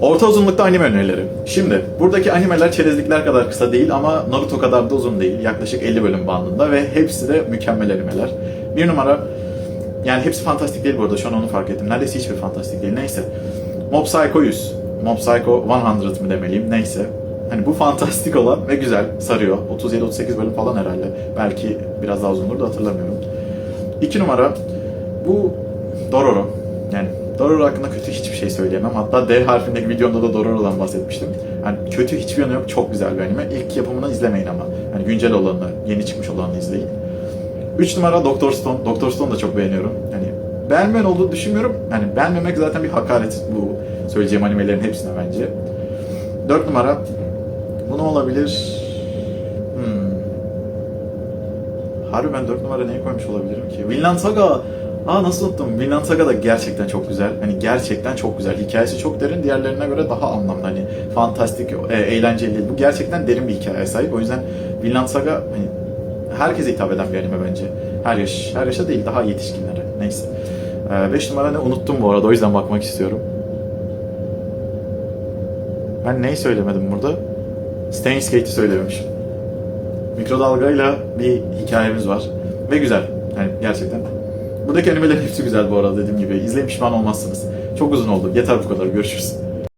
Orta uzunlukta anime önerileri. Şimdi buradaki animeler çerezlikler kadar kısa değil ama Naruto kadar da uzun değil. Yaklaşık 50 bölüm bandında ve hepsi de mükemmel animeler. Bir numara yani hepsi fantastik değil bu arada şu an onu fark ettim. Neredeyse hiçbir fantastik değil. Neyse. Mob Psycho 100. Mob Psycho 100 mı demeliyim neyse. Hani bu fantastik olan ve güzel sarıyor. 37-38 bölüm falan herhalde. Belki biraz daha uzundur da hatırlamıyorum. İki numara bu Dororo. Yani Dororo hakkında kötü hiçbir şey söyleyemem. Hatta D harfindeki videomda da Dororo'dan bahsetmiştim. Yani kötü hiçbir yanı yok. Çok güzel bir anime. İlk yapımını izlemeyin ama. Hani güncel olanını, yeni çıkmış olanını izleyin. 3 numara Doktor Stone. Doktor Stone da çok beğeniyorum. Yani beğenmeyen olduğunu düşünmüyorum. Yani beğenmemek zaten bir hakaret bu söyleyeceğim animelerin hepsine bence. 4 numara bu ne olabilir? Hmm. Harbi ben 4 numara neyi koymuş olabilirim ki? Vinland Saga! Aa nasıl unuttum? Vinland Saga da gerçekten çok güzel. Hani gerçekten çok güzel. Hikayesi çok derin. Diğerlerine göre daha anlamlı. Hani fantastik, e, eğlenceli. Bu gerçekten derin bir hikayeye sahip. O yüzden Vinland Saga hani herkese hitap eden bir anime bence. Her yaş, her yaşa değil daha yetişkinlere. Neyse. 5 numara ne unuttum bu arada o yüzden bakmak istiyorum. Ben neyi söylemedim burada? Steins Gate'i söylememişim. Mikrodalgayla bir hikayemiz var. Ve güzel. Yani gerçekten. Buradaki animelerin hepsi güzel bu arada dediğim gibi. İzleyin pişman olmazsınız. Çok uzun oldu. Yeter bu kadar. Görüşürüz.